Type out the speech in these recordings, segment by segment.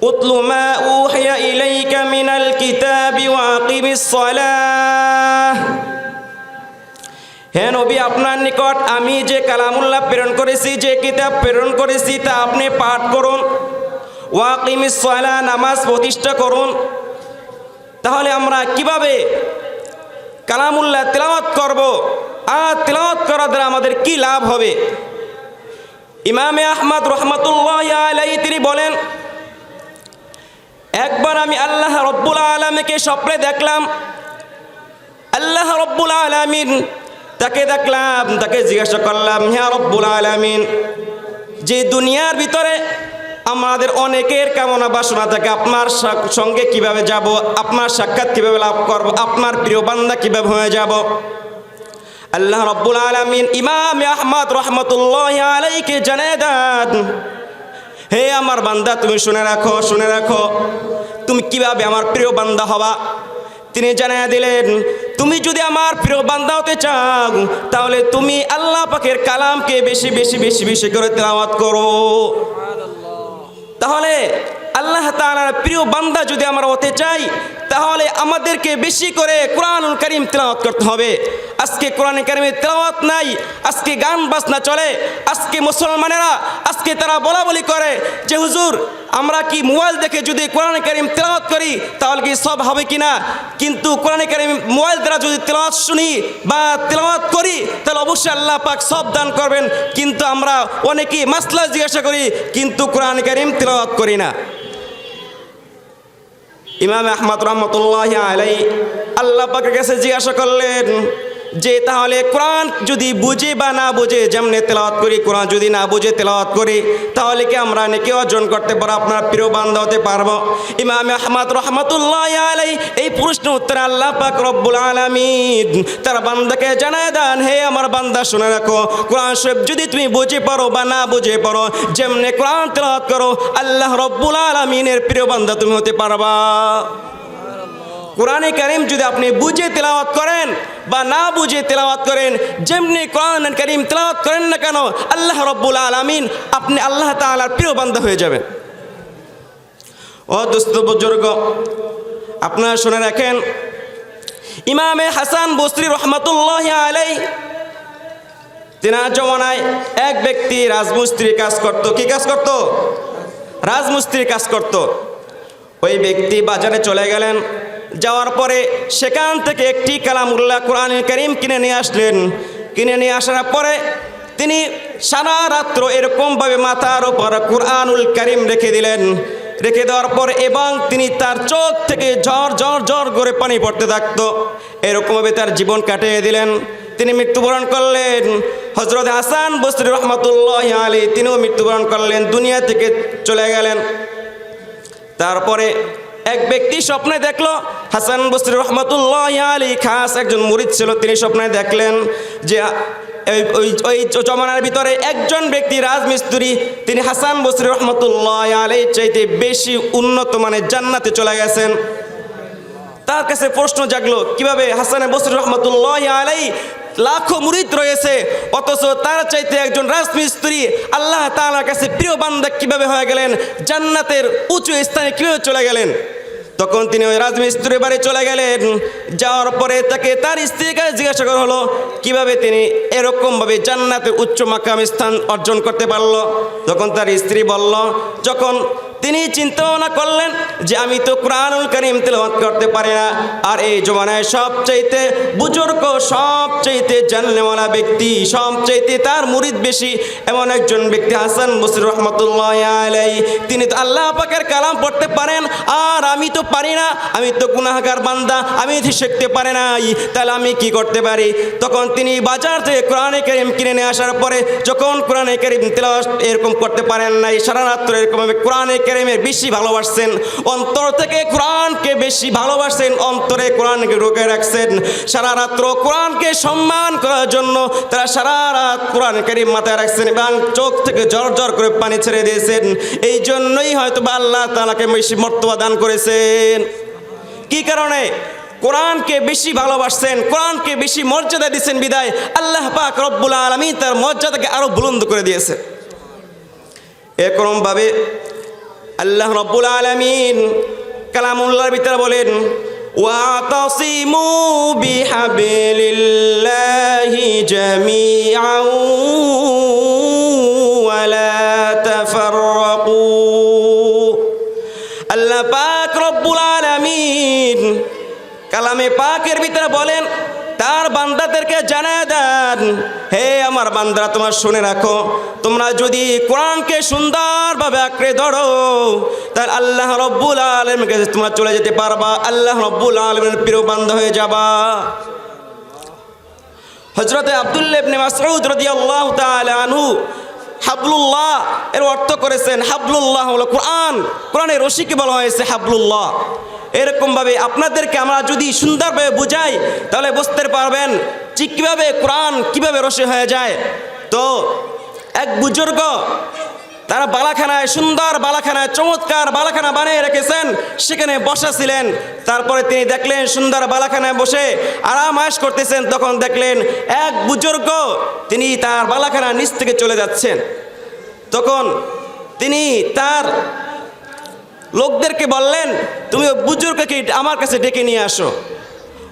اتل ما أوحي إليك من الكتاب وأقم الصلاة হে নবী আপনার নিকট আমি যে কালামুল্লাহ প্রেরণ করেছি যে কিতাব প্রেরণ করেছি তা আপনি পাঠ করুন ওয়াকিমিস সলা নামাজ প্রতিষ্ঠা করুন তাহলে আমরা কিভাবে কালামুল্লাহ তেলাওয়াত করব আর তেলাওয়াত করার দ্বারা আমাদের কি লাভ হবে ইমামে আহমদ রহমতুল্লাহ আলাই তিনি বলেন একবার আমি আল্লাহ রব্বুল আলমীকে স্বপ্নে দেখলাম। আল্লাহ রব্বুল আলমিন তাকে দেখলাম, তাকে জিজ্ঞাসা করলাম হ্যাঁ রব্বুল আলমিন, যে দুনিয়ার ভিতরে আমাদের অনেকের কামনা বাসনা থাকে, আপনার সঙ্গে কীভাবে যাব, আপনার সাক্ষাৎ কীভাবে লাভ করব, আপনার প্রিয় বান্দা কীভাবে হয়ে যাব? আল্লাহ রব্বুল আলমিন ইমাম আহমদ রহমতুল্লাহ আলাইকে জানিয়ে দেন হে আমার বান্দা, তুমি শুনে রাখো শুনে রাখো। তুমি কীভাবে আমার প্রিয় বান্দা হবা? তিনি জানিয়ে দিলেন, তুমি যদি আমার প্রিয় বান্দা হতে চাও, তাহলে তুমি আল্লাহ পাকের কালামকে বেশি বেশি বেশি বেশি করে তেলাওয়াত করো। তাহলে আল্লাহ তাআলার প্রিয় বান্দা যদি আমরা হতে চাই তাহলে আমাদেরকে বেশি করে কোরআনুল করিম তেলাওয়াত করতে হবে। আজকে কোরআন কারিমের তেলাওয়াত নাই, আজকে গান বাজনা চলে, আজকে মুসলমানেরা আজকে তারা বলা বলি করে যে, হুজুর, আমরা কি মোবাইল দেখে যদি কোরআন কারিম তেলাওয়াত করি, তাহলে কি সব হবে কি না কিন্তু কোরআন কারিম মোবাইল দ্বারা যদি তেলাওয়াত শুনি বা তেলাওয়াত করি, তাহলে অবশ্যই আল্লাহ পাক সব দান করবেন। কিন্তু আমরা অনেকেই মাসলা জিজ্ঞাসা করি, কিন্তু কোরআন কারিম তেলাওয়াত করি না। ইমাম আহমদ রহমতুল্লাহ আলাই আল্লাহ পাকের কাছে জিজ্ঞাসা করলেন যে তাহলে কোরআন যদি বুঝে বা না বুঝে, যেমনি তেলাওয়াত করি, কোরআন যদি না বুঝে, তেলাওয়াত করি, তাহলে কি আমরা নাকি অর্জন করতে পারব? আপনার প্রিয় বান্ধা হতে পারব। ইমাম আহমদ রহমতুল্লাহ আলাই এই প্রশ্ন উত্তরে আল্লাহ পাক রব্বুল আলমিন তার বান্দাকে জানায় দেন, হে আমার বান্দা, শুনে রাখো, কোরআন শরীফ যদি তুমি বুঝে পারো বা না বুঝে পারো, যেমনি কোরআন তেলাওয়াত করো, আল্লাহ রব্বুল আলমিনের প্রিয় বান্দা তুমি হতে পারবা। কোরআনে করিম যদি আপনি বুঝে তেলাওয়াত করেন বা না বুঝে তেলাওয়াত করেন, যেমনি কোরআন করিম তেলাওয়াত করেন না কেন, আল্লাহ রব্বুল আলমিন আপনি আল্লাহ তাআলার প্রিয় বান্দা হয়ে যাবেন। ও দোস্ত বুজুর্গ, আপনারা শুনে রাখেন, ইমামে হাসান বসরি রহমতুল্লাহ আলাই তেনার জমানায় এক ব্যক্তি রাজমিস্ত্রির কাজ করত। কি কাজ করত? রাজমিস্ত্রির কাজ করত। ওই ব্যক্তি বাজারে চলে গেলেন যাওয়ার পরে সেখান থেকে একটি কালামুল্লাহ কোরআন করিম কিনে নিয়ে আসলেন। কিনে নিয়ে আসার পরে তিনি সারা রাত্র এরকমভাবে মাথার ওপর কোরআনুল করিম রেখে দিলেন। রেখে দেওয়ার পর এবং তিনি তার চোখ থেকে ঝড় ঝড় ঝড় করে পানি পড়তে থাকতো। এরকমভাবে তার জীবন কাটিয়ে দিলেন। তিনি মৃত্যুবরণ করলেন। হজরত হাসান বসরি রহমতুল্লাহ আলী তিনিও মৃত্যুবরণ করলেন। দুনিয়া থেকে চলে গেলেন। তারপরে এক ব্যক্তি স্বপ্নে দেখল, হাসান বসরি রহমতুল্লাহ আলী খাস একজন মুরিদ ছিল, তিনি স্বপ্নে দেখলেন যে ওই ওই জমানার ভিতরে একজন ব্যক্তি রাজমিস্ত্রি, তিনি হাসান বসরি রহমতুল্লাহ আলী চাইতে বেশি উন্নত মানের জান্নাতে চলে গেছেন। তার কাছে প্রশ্ন জাগলো, কীভাবে হাসান বসরি রহমতুল্লাহ আলাই লাখো মুরিদ রয়েছে, অথচ তার চাইতে একজন রাজমিস্ত্রি আল্লাহ তাআলার কাছে প্রিয় বান্দা কীভাবে হয়ে গেলেন, জান্নাতের উঁচু স্থানে কীভাবে চলে গেলেন? তখন তিনি ওই রাজমিস্ত্রির বাড়ি চলে গেলেন। যাওয়ার পরে তাকে তার স্ত্রীর কাছে জিজ্ঞাসা করা হলো, কীভাবে তিনি এরকমভাবে জান্নাতে উচ্চ মাকাম স্থান অর্জন করতে পারল? তখন তার স্ত্রী বলল, যখন তিনি চিন্তা ভাবনা করলেন যে আমি তো কোরআনুল করিম তেলাওয়াত করতে পারি না। আর এই জমানায় সবচাইতে বুজুর্গ, সবচাইতে জানলেওয়ালা ব্যক্তি, সবচাইতে তার মুরিদ বেশি এমন একজন ব্যক্তি হাসান বসির রহমতুল্লাহ আলাই তিনি তো আল্লাহ পাকের কালাম পড়তে পারেন, আর আমি তো পারি না। আমি তো গুনাহগার বান্দা, আমি শিখতে পারি নাই। তাহলে আমি কি করতে পারি? তখন তিনি বাজার থেকে কোরআনে করিম কিনে নিয়ে আসার পরে যখন কোরআনে করিম তেলাওয়াত এরকম করতে পারেন নাই, সারা রাত্র এরকম কোরআনে কারিমের বেশি ভালোবাসছেন, অন্তর থেকে কোরআনকে বেশি ভালোবাসেন অন্তরে কোরআনকে রোকে রাখছেন। সারা রাত্র কোরআনকে সম্মান করার জন্য তারা সারা রাত কোরআন কারিম মাথায় রাখছেন এবং চোখ থেকে জ্বর জ্বর করে পানি ছেড়ে দিয়েছেন। এই জন্যই হয়তো বা আল্লাহ তালাকে বেশি মর্তবা দান করেছেন। কি কারণে? কোরআনকে বেশি ভালোবাসছেন, কোরআনকে বেশি মর্যাদা দিয়েছেন বিদায়। আল্লাহ পাক রব্বুল আলমী তার মর্যাদাকে আরও বুলন্দ করে দিয়েছে এরকমভাবে আল্লাহ রব্বুল আলমিন কালামুল্লাহর ভিতরে বলেন واعتصموا بحبل الله جميعا ولا تفرقوا আল্লাহ পাক রব্বুল আলামিন কালামে পাকের ভিতরে বলেন তার বান্দাদেরকে জানায় দেন। হে আমার বান্দারা, তোমার শুনে রাখো। তোমরা যদি কোরআনকে সুন্দরভাবে আঁকড়ে ধরো, তাহলে আল্লাহ রব্বুল আলমের কাছে তোমরা চলে যেতে পারবা। আল্লাহ রব্বুল আলমের প্রিয় বান্ধ হয়ে যাবা। হজরতে রাদিয়াল্লাহু আনহু হাবলুল্লাহ এর অর্থ করেছেন হাবলুল্লাহ হলো কোরআন। কোরআনের রশিকে বলা হয়েছে হাবলুল্লাহ। এরকমভাবে আপনাদেরকে আমরা যদি সুন্দরভাবে বুঝাই, তাহলে বুঝতে পারবেন যে কীভাবে কোরআন কীভাবে রশি হয়ে যায়। তো এক বুজুর্গ তারা বালাখানায়, সুন্দর বালাখানায়, চমৎকার বালাখানা বানিয়ে রেখেছেন। সেখানে বসা ছিলেন তারপরে তিনি দেখলেন, সুন্দর বালাখানায় বসে আরাম আয়েশ করতেছেন। তখন দেখলেন, এক বুজুর্গ তিনি তার বালাখানার নিচ থেকে চলে যাচ্ছেন। তখন তিনি তার লোকদেরকে বললেন, তুমি ওই বুজুর্গকে আমার কাছে ডেকে নিয়ে আসো।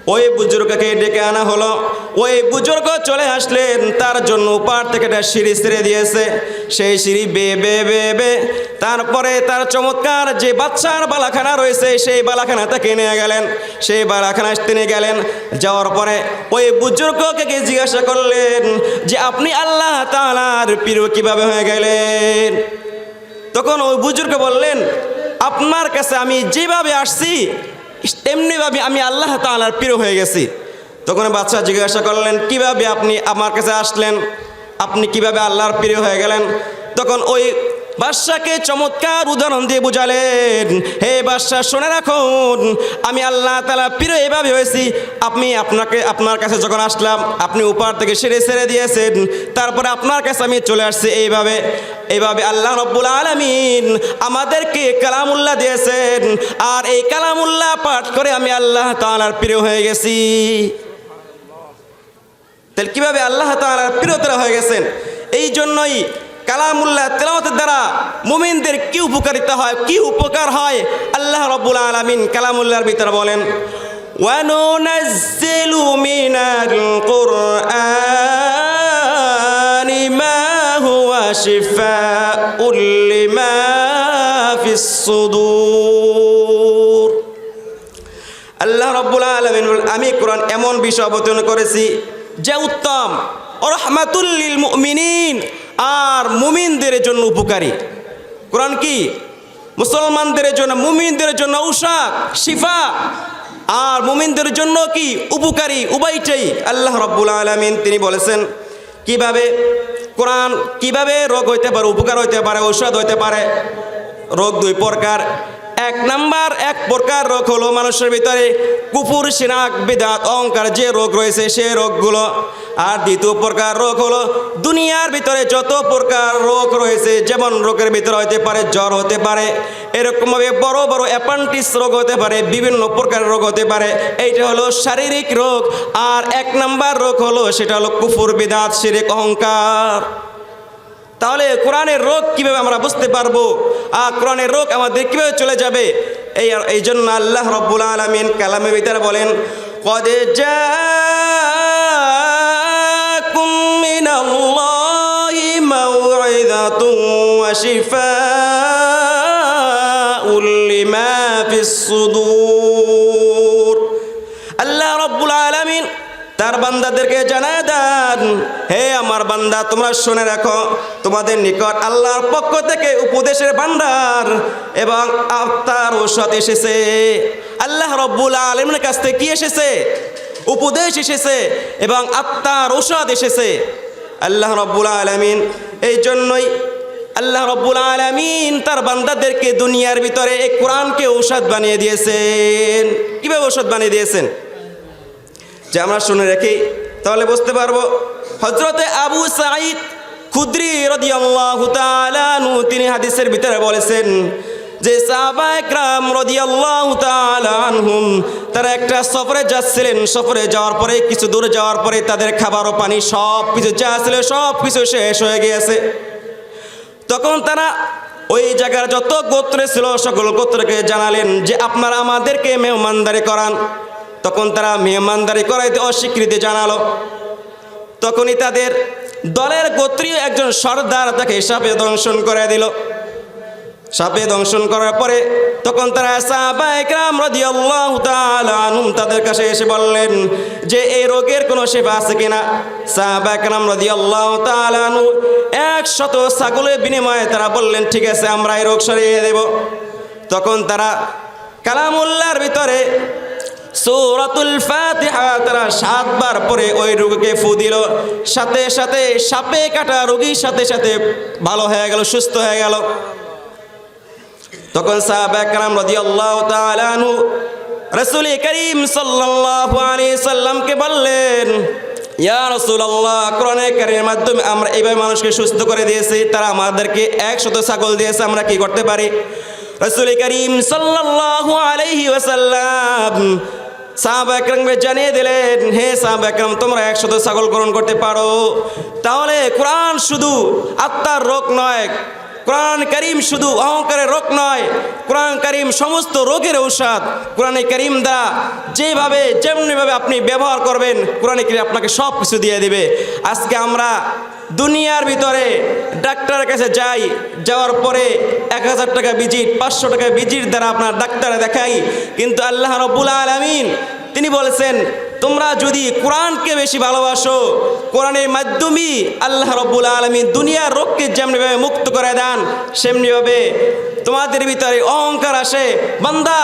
ওই বুজুর্গকে ডেকে আনা হলো। ওই বুজুর্গ চলে আসলেন, তার জন্য পার থেকে একটা সিঁড়ি ছেড়ে দিয়েছে। সেই সিঁড়ি বে বে বে বে তারপরে তার চমৎকার যে বাচ্চার বালাখানা রয়েছে, সেই বালাখানা তাকে নিয়ে গেলেন। সেই বালাখানায় তিনি গেলেন। যাওয়ার পরে ওই বুজুর্গকে জিজ্ঞাসা করলেন যে, আপনি আল্লাহ তালার প্রিয় কীভাবে হয়ে গেলেন? তখন ওই বুজুর্গ বললেন আপনার কাছে আমি যেভাবে আসছি, তেমনিভাবে আমি আল্লাহ তালার প্রিয় হয়ে গেছি। তখন বাচ্চা জিজ্ঞাসা করলেন, কীভাবে আপনি আমার কাছে আসলেন? আপনি কীভাবে আল্লাহর প্রিয় হয়ে গেলেন? তখন ওই বাদশাকে চমৎকার উদাহরণ দিয়ে বুঝালেন, হে বাদশাহ, শুনে রাখুন, আমি আল্লাহ তালা প্রিয় এভাবে হয়েছি। আপনি আপনাকে, আপনার কাছে যখন আসলাম, আপনি উপর থেকে সেরে সেরে দিয়েছেন, তারপরে আপনার কাছে আমি চলে আসছি এইভাবে এইভাবে আল্লাহ রব্বুল আলমিন আমাদেরকে কালামুল্লাহ দিয়েছেন। আর এই কালামুল্লাহ পাঠ করে আমি আল্লাহ তালার প্রিয় হয়ে গেছি। তাহলে কীভাবে আল্লাহ তালার প্রিয়তরা হয়ে গেছেন? এই জন্যই কালামুল্লাহ তেলাওয়াতের দ্বারা মুমিনদের কি উপকারিতা হয় কি উপকার হয় আল্লাহ রব্বুল আলমিন কালামুল্লাহর ভিতরে বলেন وننزل من القرآن ما هو شفاء لما في الصدور আল্লাহ রব্বুল আলমিন আমি কোরআন এমন বিষয় অবতীর্ণ করেছি যে উত্তম রহমাতুল্লিল মুমিনিন আর মুমিনদের জন্য উপকারী। কোরআন কি? মুসলমানদের জন্য, মুমিনদের জন্য ঔষধ শিফা। আর মুমিনদের জন্য কি? উপকারী, উবাইটাই। আল্লাহ রব্বুল আলমিন তিনি বলেছেন, কীভাবে কোরআন, কীভাবে রোগ হইতে পারে, উপকার হইতে পারে, ঔষধ হইতে পারে, রোগ দুই প্রকার। এক নাম্বার, এক প্রকার রোগ হলো মানুষের ভিতরে কুপুর, সিনাক, বিদাত, অহংকার, যে রোগ রয়েছে সে রোগগুলো। আর দ্বিতীয় প্রকার রোগ হলো দুনিয়ার ভিতরে যত প্রকার রোগ রয়েছে, যেমন রোগের ভিতরে হতে পারে জ্বর হতে পারে, এরকমভাবে বড় বড় অ্যাপান্টিস রোগ হতে পারে, বিভিন্ন প্রকার রোগ হতে পারে, এইটা হলো শারীরিক রোগ। আর এক নাম্বার রোগ হলো, সেটা হলো কুফুর বিদাত শিরিক অহংকার। তাহলে কোরআনের রোগ কিভাবে আমরা বুঝতে পারবো আর কোরআনের রোগ আমাদের কিভাবে চলে যাবে এই এই জন্য আল্লাহ রব্বুল আলমিন কালামের ভিতরে বলেন قد جاءكم من الله موعظة وشفاء لما في الصدور বান্দাদেরকে জানায় দেন, হে আমার বান্দা, তোমরা শুনে রাখো, তোমাদের নিকট আল্লাহর পক্ষ থেকে উপদেশের ভান্ডার এবং আত্মার ঔষধ এসেছে। আল্লাহ রব্বুল আলমের কাছ থেকে কি এসেছে? উপদেশ এসেছে এবং আত্মার ঔষধ এসেছে। আল্লাহ রব্বুল আলমিন, এই জন্যই আল্লাহ রব্বুল আলমিন তার বান্দাদেরকে দুনিয়ার ভিতরে এই কোরআনকে ঔষধ বানিয়ে দিয়েছেন। কীভাবে ঔষধ বানিয়ে দিয়েছেন? যে আমরা শুনে রাখি, তাহলে বুঝতে পারব। হজরতে আবু সাঈদ খুদ্রি রদিয়াল্লাহু তাআলাহু তিনি হাদিসের ভিতরে বলেছেন যে সাহাবা একরাম রদিয়াল্লাহু তাআলা আনহুম, তারা একটা সফরে যাচ্ছিলেন। সফরে যাওয়ার পরে, কিছু দূরে যাওয়ার পরে তাদের খাবার ও পানি সব কিছু যা ছিল সব কিছু শেষ হয়ে গিয়েছে। তখন তারা ওই জায়গার যত গোত্রে ছিল, সকল গোত্রকে জানালেন যে আপনারা আমাদেরকে মেহমানদারি করান। তখন তারা মেহমানদারি করাইতে অস্বীকৃতি জানালো। তখনই তাদের দলের গোত্রীয় একজন সর্দার তাকে সাপে দংশন করে দিল। সাপে দংশন করার পরে তখন তারা তাদের কাছে এসে বললেন যে, এই রোগের কোনো সেবা আছে কিনা? সাহাবা একরাম রাদিয়াল্লাহু তাআলা আনহু একশত ছাগলের বিনিময়ে তারা বললেন, ঠিক আছে, আমরা এই রোগ সরিয়ে দেব। তখন তারা কালামুল্লার ভিতরে সূরাতুল ফাতিহা তারা সাতবার পরে ওই রোগীকে ফু দিল। সাথে সাথে সাপে কাটা রোগীর সাথে সাথে ভালো হয়ে গেল, সুস্থ হয়ে গেল। তখন সাহাবা একরাম রাদিয়াল্লাহু তাআলা আনহু রাসূল করিম সাল্লাল্লাহু আলাইহি সাল্লামকে বললেন, ইয়া রাসূলুল্লাহ, কোরআনে কারীমের মাধ্যমে আমরা এইভাবে মানুষকে সুস্থ করে দিয়েছি, তারা আমাদেরকে একশত ছাগল দিয়েছে, আমরা কি করতে পারি? রাসূল করিম সাল্লাল্লাহু আলাইহি ওয়াসাল্লাম সাহাবা একরামকে জানিয়ে দিলেন, হে সাহাবা একরাম, তোমরা একশত ছাগল গ্রহণ করতে পারো। তাহলে কোরআন শুধু আত্মার রোগ নয়, কোরআন করিম শুধু অহংকারের রোগ নয়, কোরআন করিম সমস্ত রোগের ঔষধ কোরআনে করিম দ্বারা যেভাবে, যেমনিভাবে আপনি ব্যবহার করবেন, কোরআনে করিম আপনাকে সব কিছু দিয়ে দিবে। আজকে আমরা দুনিয়ার ভিতরে ডাক্তারের কাছে যাই, যাওয়ার পরে এক হাজার টাকা ভিজিট পাঁচশো টাকা বিজিট দ্বারা আপনার ডাক্তারে দেখাই। কিন্তু আল্লাহ রবুল আলমিন, তিনি বলেছেন, তোমরা যদি কোরআনকে বেশি ভালোবাসো, কোরআনের মাধ্যমেই আল্লাহ রব্বুল আলমী দুনিয়ার রোগকে যেমনিভাবে মুক্ত করে দেন, সেমনিভাবে তোমাদের ভিতরে অহংকার আসে। বান্দা,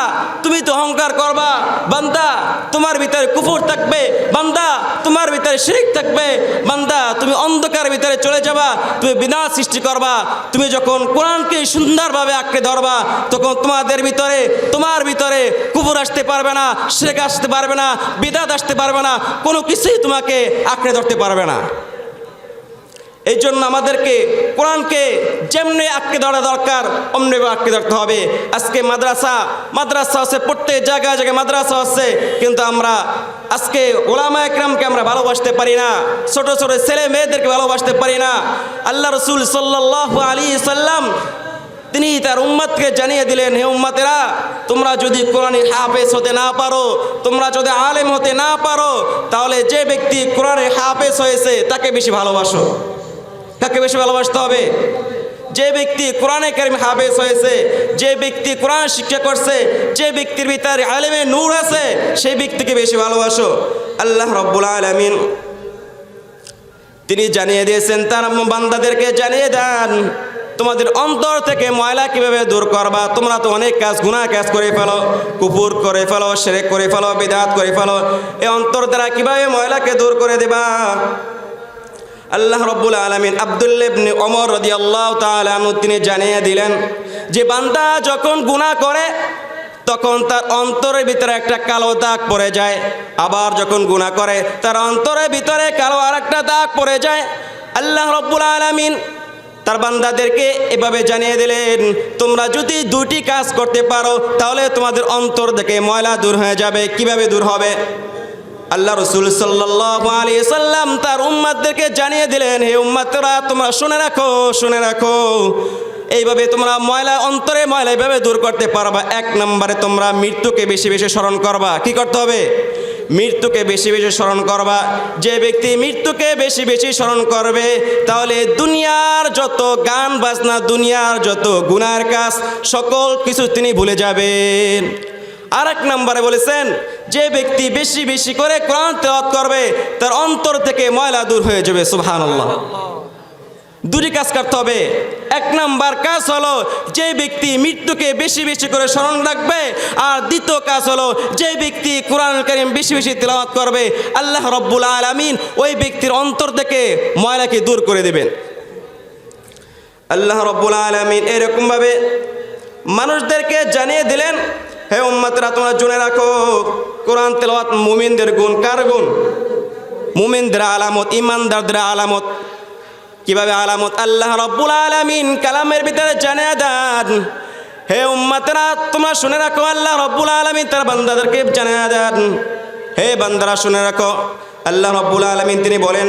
তুমি তো অহংকার করবা। বান্দা, তোমার ভিতরে কুফুর থাকবে। বান্দা, তোমার ভিতরে শিরিক থাকবে। বান্দা, তুমি অন্ধকার ভিতরে চলে যাবা। তুমি বিনাশ সৃষ্টি করবা। তুমি যখন কোরআনকে সুন্দরভাবে আঁকড়ে ধরবা, তখন তোমাদের ভিতরে, তোমার ভিতরে কুফুর আসতে পারবে না, শিরিক আসতে পারবে না, বিদাত আসতে পারবে না, কোনো কিছুই তোমাকে আঁকড়ে ধরতে পারবে না। এই জন্য আমাদেরকে কোরআনকে যেমনি আটকে ধরা দরকার, অমনিভাবে আঁকড়ে ধরতে হবে। আজকে মাদ্রাসা মাদ্রাসা আছে, প্রত্যেক জায়গায় জায়গায় মাদ্রাসা আছে, কিন্তু আমরা আজকে ওলামা একরামকে আমরা ভালোবাসতে পারি না, ছোট ছোট ছেলে মেয়েদেরকে ভালোবাসতে পারি না। আল্লাহ রসুল সাল্লাহ আলী সাল্লাম, তিনি তার উম্মাদকে জানিয়ে দিলেন, হে উম্মাতেরা, তোমরা যদি কোরআনে হাফেজ হতে না পারো, তোমরা যদি আলেম হতে না পারো, তাহলে যে ব্যক্তি কোরআনে হাফেজ হয়েছে, তাকে বেশি ভালোবাসো। কাকে বেশি ভালোবাসতে হবে। যে ব্যক্তি কোরআনে কারিম হাফেজ হয়েছে, যে ব্যক্তি কোরআন শিক্ষা করছে, যে ব্যক্তির ভিতরে আলেমে নূর আছে, সেই ব্যক্তিকে বেশি ভালোবাসো। আল্লাহ রব্বুল আলমিন তিনি জানিয়ে দিয়েছেন, তার বান্দাদেরকে জানিয়ে দেন, তোমাদের অন্তর থেকে ময়লা কীভাবে দূর করবা? তোমরা তো অনেক কাজ, গুনাহ কাজ করে ফেলো কুপুর করে ফেলো সেরেক করে ফেলো, বিদাত করে ফেলো। এই অন্তর দ্বারা কীভাবে ময়লাকে দূর করে দেবা? আল্লাহ রব্বুল আলমিন আবদুল্লেবনে অমর রদি আল্লাহ তালু তিনি জানিয়ে দিলেন যে বান্দা যখন গুণা করে, তখন তার অন্তরের ভিতরে একটা কালো দাগ পড়ে যায়। আবার যখন গুণা করে, তার অন্তরের ভিতরে কালো আর একটা দাগ পড়ে যায়। আল্লাহ রব্বুল আলমিন তার বান্দাদেরকে এভাবে জানিয়ে দিলেন, তোমরা যদি দুটি কাজ করতে পারো, তাহলে তোমাদের অন্তর থেকে ময়লা দূর হয়ে যাবে। কীভাবে দূর হবে? আল্লাহ রসুল আলী সাল্লাম তার উম্মাদদেরকে জানিয়ে দিলেন, হে উম্মাদরা তোমরা শুনে রাখো শুনে রাখো। এইভাবে তোমরা ময়লা অন্তরে ময়লা এইভাবে দূর করতে পারবা। এক নম্বরে তোমরা মৃত্যুকে বেশি বেশি স্মরণ করবা। কি করতে হবে? মৃত্যুকে বেশি বেশি স্মরণ করবা। যে ব্যক্তি মৃত্যুকে বেশি বেশি স্মরণ করবে, তাহলে দুনিয়ার যত গান বাজনা, দুনিয়ার যত গুনার কাজ, সকল কিছু তিনি ভুলে যাবেন। আর এক নম্বরে বলেছেন, যে ব্যক্তি বেশি বেশি করে কোরআন তেলাওয়াত করবে, তার অন্তর থেকে ময়লা দূর হয়ে যাবে, সুবহানাল্লাহ। দুটি কাজ করতে হবে। এক নাম্বার কাজ হলো, যে ব্যক্তি মৃত্যুকে বেশি বেশি করে স্মরণ রাখবে, আর দ্বিতীয় কাজ হলো, যে ব্যক্তি কোরআন করিম বেশি বেশি তেলাওয়াত করবে, আল্লাহ রব্বুল আলমিন ওই ব্যক্তির অন্তর থেকে ময়লাকে দূর করে দেবেন। আল্লাহ রব্বুল আলমিন এরকমভাবে মানুষদেরকে জানিয়ে দিলেন হে উম্মাতরা, তোমরা জুনে রাখো, কোরআন তেলাওয়াত মুমিনদের গুণ। কার গুণ? মুমিনদের আলামত, ইমানদারদের আলামত। কীভাবে আলামত? আল্লাহ রব্বুল আলামিন কালামের ভিতরে জানিয়ে দেন, হে উম্মাতেরা, তোমরা শুনে রাখো, আল্লাহ রব্বুল আলামিন তার বান্দাদেরকে জানিয়ে দেন। হে বান্দারা, শুনে রাখো। আল্লাহ রব্বুল আলামিন তিনি বলেন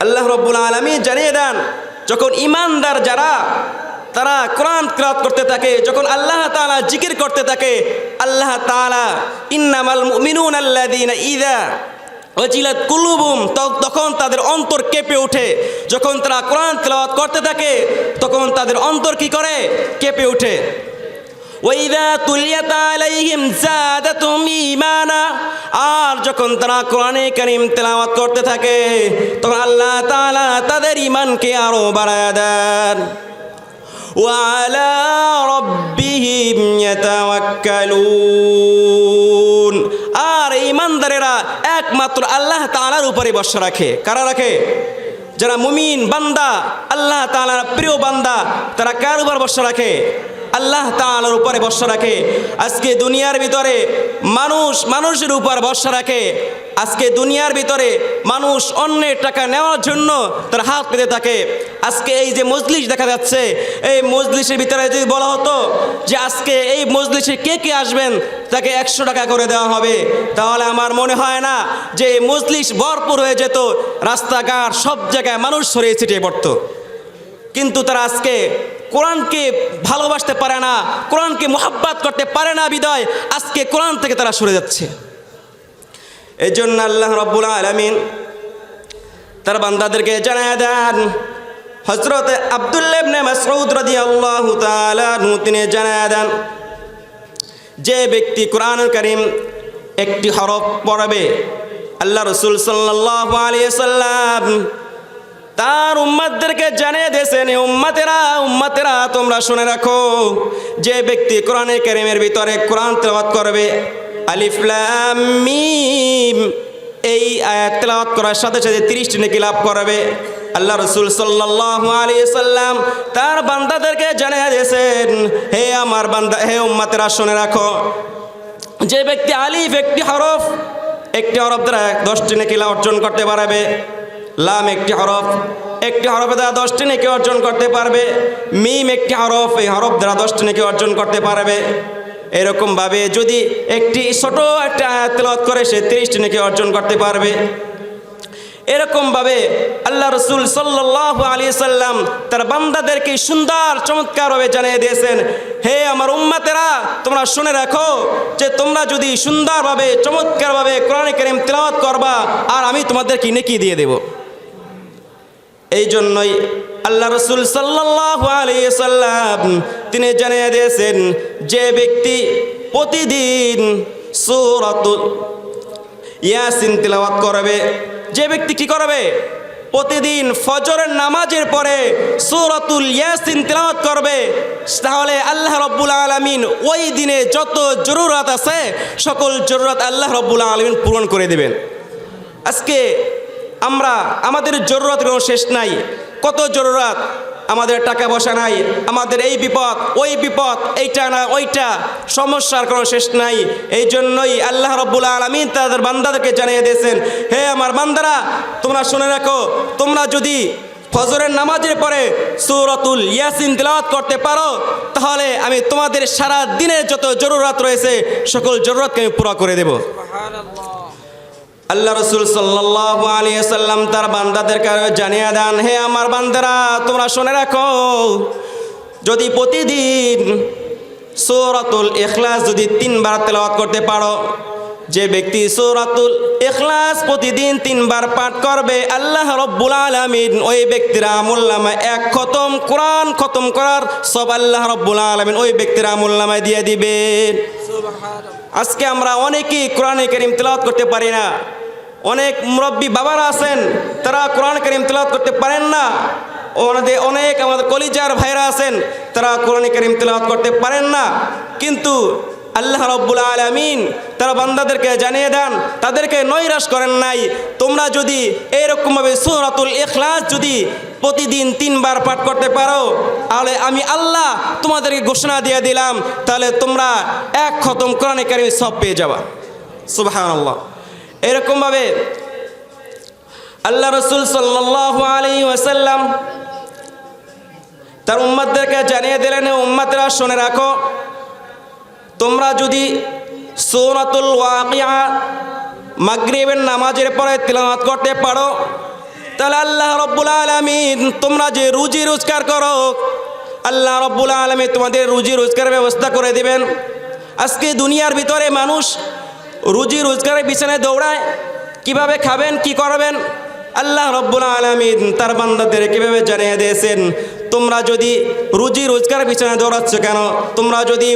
আল্লাহ রব্বুল আলমী জানিয়ে দেন, যখন ইমানদার যারা, তারা কোরআন ক্রাত করতে থাকে, যখন আল্লাহ তালা জিকির করতে থাকে, আল্লাহ তাআলা ইন্নামাল মুমিনুন আল্লাযীনা ইযা ওয়াজিলাত কুলুবুম তখন তাদের অন্তর কেঁপে ওঠে। যখন তারা কোরআন তেলাওয়াত করতে থাকে, তখন তাদের অন্তর কি করে? কেঁপে ওঠে। ওয়াইদা তুলিয়াত আলাইহিম জাদাতুম ঈমানা আর যখন তারা কোরআনে কারীম তেলাওয়াত করতে থাকে তখন আল্লাহ তাআলা তাদের ঈমানকে আরো বাড়ায় দেন وعلى ربهم يتوكلون আর ইমানদারেরা একমাত্র আল্লাহ তাআলার উপরে ভরসা রাখে কারা রাখে যারা মুমিন বান্দা আল্লাহ তাআলার প্রিয় বান্দা তারা কার উপর ভরসা রাখে আল্লাহ তালার উপরে ভরসা রাখে। আজকে দুনিয়ার ভিতরে মানুষ মানুষের উপর ভরসা রাখে। আজকে দুনিয়ার ভিতরে মানুষ অন্যের টাকা নেওয়ার জন্য তার হাত পেতে থাকে। আজকে এই যে মজলিস দেখা যাচ্ছে, এই মজলিসের ভিতরে যদি বলা হতো যে আজকে এই মজলিসে কে কে আসবেন, তাকে একশো টাকা করে দেওয়া হবে। তাহলে আমার মনে হয় না যে এই মজলিস ভরপুর হয়ে যেত, রাস্তাঘাট সব জায়গায় মানুষ ছড়িয়ে ছিটিয়ে পড়তো। কিন্তু তারা আজকে কোরআনকে ভালোবাসতে পারে না, কোরআনকে মোহাব্বাত করতে পারে না বিদয়, আজকে কোরআন থেকে তারা সরে যাচ্ছে। এই জন্য আল্লাহ রব্বুল আলমিন তার বান্দাদেরকে জানায় দেন হজরত আবদুল্লাবনে তিনি জানায় দেন, যে ব্যক্তি কোরআন করিম একটি হরফ পড়বে, আল্লাহ রসুল সাল্লাল্লাহু আলাইহি সাল্লাম তার উম্মাদদেরকে জানিয়ে দিয়েছেন, "এ উম্মাতেরা উম্মাতেরা, তোমরা শুনে রাখো, যে ব্যক্তি কোরআনে কারিমের ভিতরে কোরআন তেলাওয়াত করবে, আলিফ লাম মিম। এই আয়াত তেলাওয়াত করার সাথে সাথে তিরিশটি নেকি লাভ করবে। আল্লাহ রসুল সাল্লাম তার বান্দাদেরকে জানিয়ে দিয়েছেন, হে আমার বান্দা, হে উম্মাতেরা, শুনে রাখো, যে ব্যক্তি আলিফ একটি হরফ একটি হরফ দ্বারা দশটি নেকিলা অর্জন করতে পারবে। লাম একটি হরফ। একটি হরফে দ্বারা দশটি নেকি অর্জন করতে পারবে। মিম একটি হরফ, এই হরফ দ্বারা দশটি নেকি অর্জন করতে পারবে। এরকমভাবে যদি একটি ছোট একটা আয়াত করে, সে তিরিশটি নেকি অর্জন করতে পারবে। এরকমভাবে আল্লাহ রসুল সাল্লাহ আলী সাল্লাম তার বান্দাদেরকে সুন্দর, চমৎকারভাবে জানিয়ে দিয়েছেন, হে আমার উম্মাতেরা, তোমরা শুনে রাখো যে তোমরা যদি সুন্দরভাবে, চমৎকারভাবে কোরআন করিম তেলাওয়াত করবা, আর আমি তোমাদেরকে নেকি দিয়ে দেব। এই জন্যই আল্লাহ রসুল সাল্লাহ আলী সাল্লাম তিনি জানিয়ে দিয়েছেন, যে ব্যক্তি প্রতিদিন সূরাতুল ইয়াসিন তিলাওয়াত করবে, যে ব্যক্তি কি করবে? প্রতিদিন ফজরের নামাজের পরে সূরাতুল ইয়াসিন তিলাওয়াত করবে। তাহলে আল্লাহ রব্বুল আলামিন ওই দিনে যত জরুরত আছে, সকল জরুরত আল্লাহ রব্বুল আলামিন পূরণ করে দেবেন। আজকে আমরা আমাদের জরুরত কোনো শেষ নাই। কত জরুরত? আমাদের টাকা পয়সা নাই, আমাদের এই বিপদ, ওই বিপদ, এইটা না ওইটা, সমস্যার কোনো শেষ নাই। এই জন্যই আল্লাহ রব্বুল আলমিন তাদের বান্দাদেরকে জানিয়ে দিয়েছেন, হে আমার বান্দারা, তোমরা শুনে রাখো, তোমরা যদি ফজরের নামাজের পরে সূরাতুল ইয়াসিন তিলাওয়াত করতে পারো, তাহলে আমি তোমাদের সারা দিনের যত জরুরত রয়েছে, সকল জরুরতকে আমি পুরো করে দেব। আল্লাহ রসুল সাল্লাহ আলী সাল্লাম তার বান্দাদেরকে জানিয়ে দেন হে আমার বান্দারা তোমরা শুনে রাখো যদি প্রতিদিন সৌরাতুল এখলাস যদি তিনবার তেলাওয়াত করতে পারো যে ব্যক্তি সৌরাতুল এখলাস প্রতিদিন তিনবার পাঠ করবে আল্লাহ রব্বুল আলমিন ওই ব্যক্তির আমুল্লামায় এক খতম কোরআন খতম করার সব আল্লাহ রব্বুল আলমিন ওই ব্যক্তির আমুল্লামায় দিয়ে দিবে। আজকে আমরা অনেকেই কোরআনে করিম তেলাওয়াত করতে পারি না। অনেক মুরব্বী বাবারা আছেন, তারা কোরআন করিম তেলাওয়াত করতে পারেন না। ওনাদের অনেক আমাদের কলিজার ভাইরা আছেন, তারা কোরআন করিম তেলাওয়াত করতে পারেন না। কিন্তু আল্লাহ রব্বুল আলমিন তারা বান্দাদেরকে জানিয়ে দেন, তাদেরকে নৈরাশ করেন নাই। তোমরা যদি এইরকমভাবে সুরাতুল এখলাস যদি প্রতিদিন তিনবার পাঠ করতে পারো, তাহলে আমি আল্লাহ তোমাদেরকে ঘোষণা দিয়ে দিলাম, তাহলে তোমরা এক খতম কোরআনে কারিমে সব পেয়ে যাবা। সুবাহান আল্লাহ এরকমভাবে আল্লাহ রসুল সাল্লাহ আলী ওয়াসাল্লাম তার উম্মাদদেরকে জানিয়ে দিলেন উম্মাদরা শুনে রাখো, তোমরা যদি সৌরাতুল ওয়াকিয়া মাগরিবের নামাজের পরে তিলাওয়াত করতে পারো, তাহলে আল্লাহ রব্বুল আলমিন তোমরা যে রুজি রোজগার করো, আল্লাহ রব্বুল আলমী তোমাদের রুজি রোজগারের ব্যবস্থা করে দিবেন। আজকে দুনিয়ার ভিতরে মানুষ রুজি রোজগারের বিছানায় দৌড়ায়। কীভাবে খাবেন, কি করবেন? আল্লাহ রব্বুল আলমিন তার বান্দাদের কীভাবে জানিয়ে দিয়েছেন, তোমরা যদি রুজি রোজগার পিছনে দৌড়াচ্ছ কেন? তোমরা যদি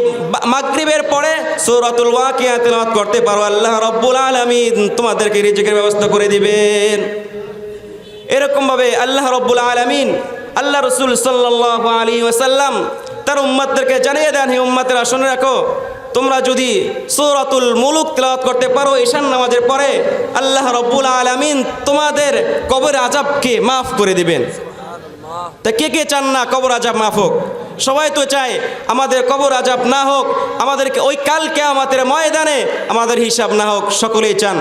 মাগরিবের পরে সৌরাতুল ওয়াকিয়া তেলাওয়াত করতে পারো, আল্লাহ রব্বুল আলমিন তোমাদেরকে রিজিকের ব্যবস্থা করে দিবেন। এরকমভাবে আল্লাহ রব্বুল আলমিন, আল্লাহ রসুল সাল্লাহ আলী ওসাল্লাম তার উম্মাদদেরকে জানিয়ে দেন, হে উম্মাতেরা শুনে রাখো। তোমরা যদি সৌরাতুল মুলুক তেলাওয়াত করতে পারো ঈশান নামাজের পরে, আল্লাহ রব্বুল আলমিন তোমাদের কবর আজাবকে মাফ করে দিবেন। তা কে কে চান না কবর আজাব মাফ হোক? সবাই তো চায় আমাদের কবর আজাব না হোক, আমাদেরকে ওই কালকে আমাদের ময়দানে আমাদের হিসাব না হোক, সকলেই চান।